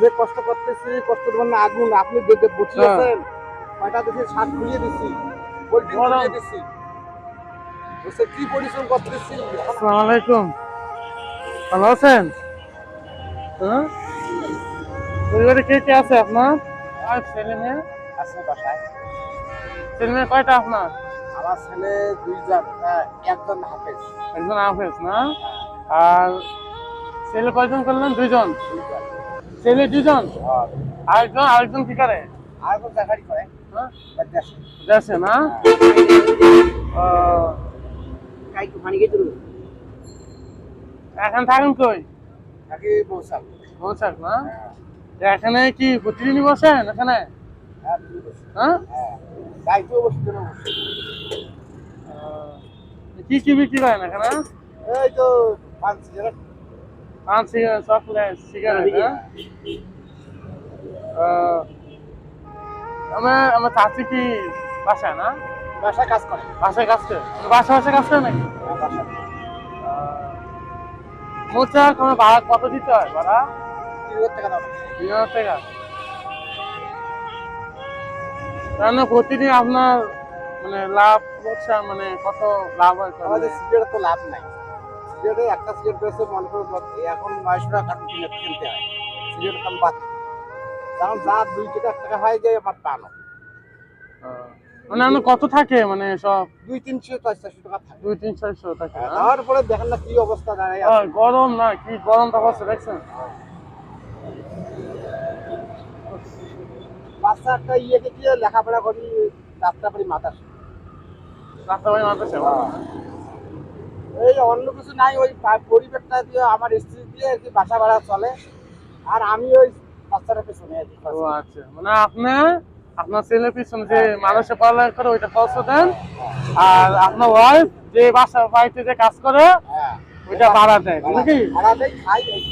যে কষ্ট করতেছি কষ্ট দেবেন না আগুন আপনি দেখে বসিয়েছেন কয়টা দেশে শাক খুলিয়ে দিছি পোল্ট্রি খুলিয়ে দিছি? কি পরিশ্রম করতেছি? আসসালামু আলাইকুম। ভালো আছেন? হ্যাঁ? পরিবারে কে কে আছে আপনার? আর ছেলে মেয়ে আছে বাসায়। ছেলে মেয়ে কয়টা আপনার? আমার ছেলে দুইজন আহ, একজন হাফেজ। একজন হাফেজ না? আর ছেলে কয়জন করলেন? দুইজন। দুইজন। ছেলে দুজন? আরেকজন আরেকজন কি করে? আর কোন চাকরি করে। হ্যাঁ? দেশে না? গেছিল এখন থাকেন কই? নাকি না? এখানে কি প্রতিদিনই বসেন এখানে? হ্যাঁ। হ্যাঁ? হ্যাঁ। কি কি বিক্রি করেন এখানে? এই তো পাঁচ পান সিগারেট চকলেট সিগারেট আমার আমার চাচি কি না? বাসায় কাজ করে বাসায় কাজ করে বাসা বাসায় কাজ করে নাকি? মোচা কোনো ভাড়া কত দিতে হয় ভাড়া? তিন হাজার টাকা দাম। তিন হাজার টাকা। তাহলে প্রতিদিন আপনার মানে লাভ লোকসান মানে কত লাভ হয় তাহলে? আমাদের সিগারেট তো লাভ নাই। সিগারেটে একটা সিগারেট বেসে মনে করো এখন নয়শো টাকা কার্টুন কিনে কিনতে হয়। সিগারেটের দাম বাদ কারণ যা দুই টাকা টাকা হয়ে যায় আমার পানো আহ, মানে কত থাকে মানে সব? দুই তিনশো চার চারশো টাকা থাকে। দুই তিন চারশো থাকে তারপরে দেখেন না কি অবস্থা দাঁড়ায় গরম না কি গরম তাপমাত্রা দেখছেন? বাচ্চা একটা ইয়েকে দিয়ে লেখাপড়া করি যাত্রাবাড়ি মাতাস রাস্তাবাড়ি মারতেছে এই অন্য কিছু নাই ওই পরিবেশটা দিয়ে আমার স্ত্রী দিয়ে আর কি বাসা ভাড়া চলে। আর আমি ওই বাচ্চাটার পেছনে ও আচ্ছা মানে আপনি আপনার ছেলের পিছনে যে মানুষের পড়ালেখা করে ওইটা খরচ দেন। আর আপনার ওয়াইফ যে বাসা বাড়িতে যে কাজ করে হ্যাঁ। ওইটা ভাড়া দেয় নাকি? ভাড়া দেয় খাই এই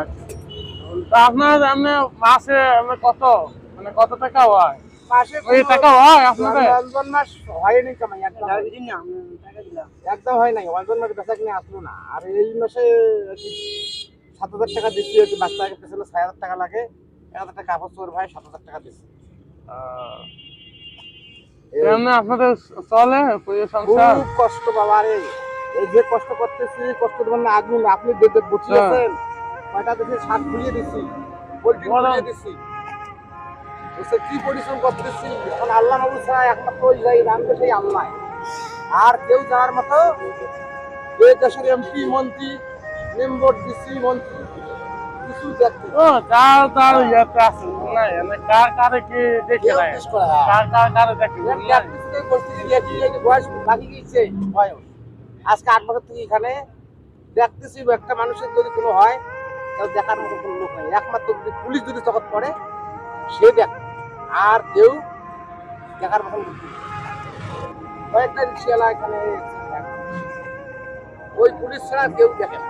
আচ্ছা। আপনার আপনি মাসে কত? মানে কত টাকা হয়? ওই টাকা হয় আপনাদের? রমজান মাস হয়নি কামাই একদম। একদম হয় নাই রমজান মাস বেচা কিনে আসলো না। আর এই মাসে সাত হাজার টাকা দিচ্ছি আর বাচ্চাকে পেছনে ছয় হাজার টাকা লাগে। এক হাজার টাকা কাপড় চোর ভাই সাত হাজার টাকা দিচ্ছি। আপনাদের চলে সংসার খুব কষ্ট বাবা রে। এই যে কষ্ট করতেছি কষ্ট দেবেন না আগুন আপনি দেখে বসিয়েছেন। কয়টা দেশে শাক খুলিয়ে দিছি পোল্ট্রি গরম। খুলিয়ে বলছে কি পরিশ্রম করতেছি? এখন আল্লাহ নবী ছাড়া একমাত্র ওই যাই রামকে সেই আল্লাহ। আর কেউ যাওয়ার মতো এই দেশের এমপি মন্ত্রী মেম্বার ডিসি মন্ত্রী কিছু দেখতে ও যার যার ইয়েতে আছে না মানে কার কারে কি দেখে করে, হ্যাঁ। কার কার দেখে এর নাই? প্র্যাকটিসের দিয়ে কি এই বয়স বাকি গিয়েছে বয়স। আজকে আট বছর থেকে এখানে দেখতেছি একটা মানুষের যদি কোনো হয় তাহলে দেখার মতো কোনো লোক নেই। একমাত্র যদি পুলিশ যদি তখন পড়ে সে দেখ আর কেউ দেখার মতন কয়েকটা রিক্সাওয়ালা এখানে ওই পুলিশ ছাড়া কেউ দেখে না।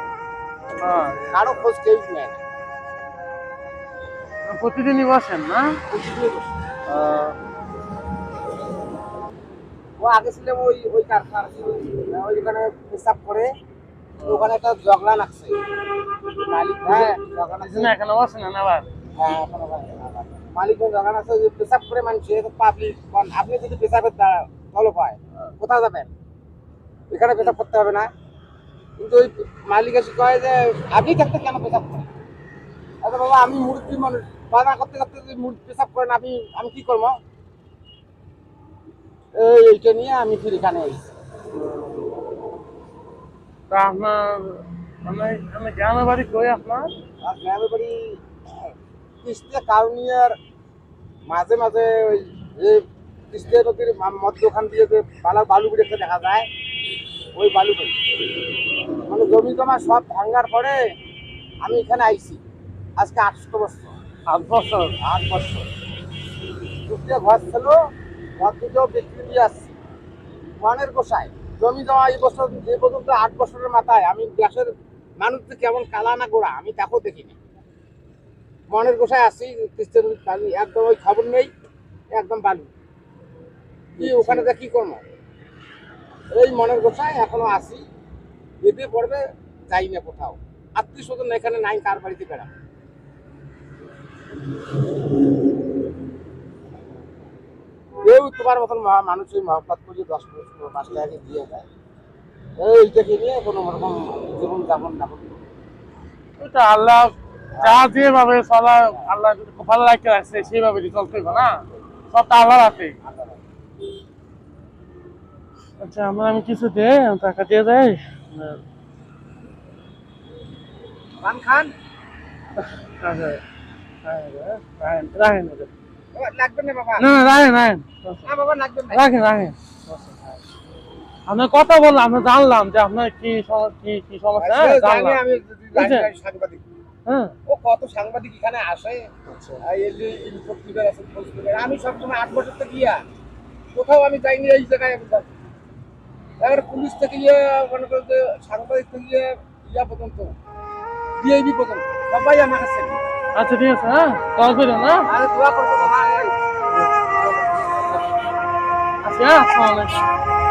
হ্যাঁ, কারও খোঁজ কেউ নেয় না। প্রতিদিনই বসেন না? প্রতিদিনই ও। আগে ছিল ওই ওই কারখানা ওইখানে পেশাব করে। ওখানে একটা জগলা লাগছে মালিক হ্যাঁ। জগলা এখানে বসেন না আবার? হ্যাঁ ওখানে মালিক জগলা আছে যে পেশাব করে মানুষ পাবলিক আপনি যদি পেশাবের দ্বারা পায় কোথায় যাবেন? এখানে পেশাব করতে হবে না। কিন্তু ওই মালিক এসে কয় যে আপনি থাকতে কেন পেশাব করেন? আচ্ছা বাবা আমি মুরব্বী মানুষ। বাধা করতে করতে যদি মুরব্বী পেশাব করেন আপনি আমি কি করব? এই এইটা নিয়ে আমি ফির এখানে এসেছি তা আপনার মানে আমি গ্রামের বাড়ি কই আপনার? গ্রামের বাড়ি কিস্তিয়া কাউনিয়ার মাঝে মাঝে ওই যে কিস্তিয়া নদীর মধ্যখান দিয়ে যে বালা বালু বেড়ে দেখা যায় ওই বালু মানে জমি জমা সব ভাঙ্গার পরে আমি এখানে আইছি। আজকে আটশো বছর। আট বছর? আট বছর। দুটো ঘর ছিল ঘর দুটো বিক্রি দিয়ে আসছি। মনের গোসায়। জমি জমা এই বছর যে পর্যন্ত আট বছরের মাথায় আমি দেশের মানুষ কেমন কালা না গোড়া আমি তাকেও দেখিনি। মনের গোসায় আসছি কিস্তির বালু একদম ওই খবর নেই একদম বালি কি ওখানে যা কি করব? ওই মনের গোসায় এখনও আসি যেতে পড়বে যাই না কোথাও। আত্মীয় স্বজন এখানে নাই কার বাড়িতে বেড়া? কেউ তোমার মতন মানুষ ওই মহব্বত করে দশ পনেরো পাঁচ টাকা দিয়ে দেয় এইটাকে নিয়ে কোনো রকম জীবন যাপন না করতে। ওটা আল্লাহ যা যেভাবে আল্লাহ ভালো রাখতে রাখছে সেইভাবে চলতে হবে না? সবটা আল্লাহ রাখে আচ্ছা আমরা আমি কিছু দে টাকা দিয়ে খান। আপনার কথা বললাম আমরা জানলাম যে আপনার কি কি সমস্যা? হ্যাঁ, হ্যাঁ কত সাংবাদিক এখানে আসে? ফেসবুকের আমি সবসময় আট বছর থেকে গিয়া কোথাও আমি যাইনি এই জায়গায় আমি যাই এবার পুলিশ থেকে গিয়ে মনে করো যে সাংবাদিক থেকে গিয়ে ইয়া পর্যন্ত ডিআইবি পর্যন্ত সবাই আমার কাছে আচ্ছা ঠিক আছে হ্যাঁ? করে না আরে দোয়া করব আচ্ছা হ্যাঁ আসসালামু আলাইকুম।